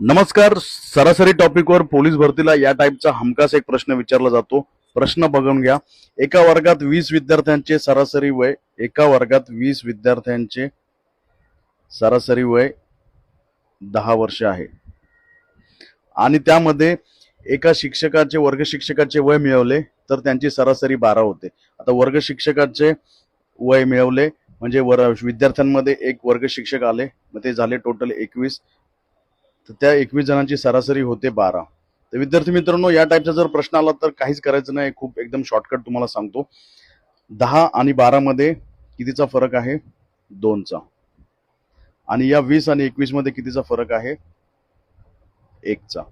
नमस्कार सरासरी टॉपिकवर पोलीस भरतीला या टाईपचा हमखास एक प्रश्न विचारला जातो. प्रश्न बघून घ्या. एका वर्गात वीस विद्यार्थ्यांचे सरासरी वय एका वर्गात वीस विद्यार्थ्यांचे सरासरी वय दहा वर्ष आहे. आणि त्यामध्ये एका शिक्षकाचे वर्ग शिक्षकाचे वय मिळवले तर त्यांची सरासरी बारा होते. आता वर्ग शिक्षकाचे वय मिळवले म्हणजे वर विद्यार्थ्यांमध्ये एक वर्ग शिक्षक आले मग ते झाले टोटल एकवीस. तर त्या एकवीस जणांची सरासरी होते बारा. तर विद्यार्थी मित्रांनो या टाईपचा जर प्रश्न आला तर काहीच करायचं नाही. खूप एकदम शॉर्टकट तुम्हाला सांगतो. दहा आणि बारामध्ये कितीचा फरक आहे? दोनचा आणि या वीस आणि एकवीसमध्ये कितीचा फरक आहे? एकचा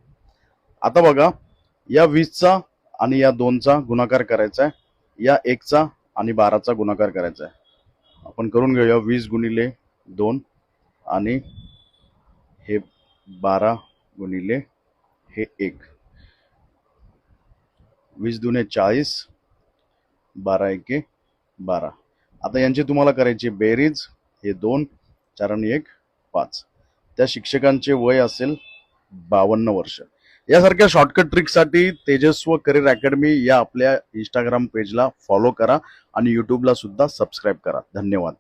आता बघा या वीसचा आणि या दोनचा गुणाकार करायचा आहे. या एकचा आणि बाराचा गुणाकार करायचा आहे. आपण करून घेऊया. वीस गुणिले दोन आणि हे बारा गुणिले हे एक. वीस दुने चाळीस बारा एके बारा. आता यांची तुम्हाला करायची बेरीज हे दोन चार आणि एक पाच. त्या शिक्षकांचे वय असेल बावन्न वर्ष. यासारख्या शॉर्टकट ट्रिकसाठी तेजस्व करिअर अकॅडमी या आपल्या इंस्टाग्राम पेजला फॉलो करा आणि यूट्यूबला सुद्धा सबस्क्राईब करा. धन्यवाद.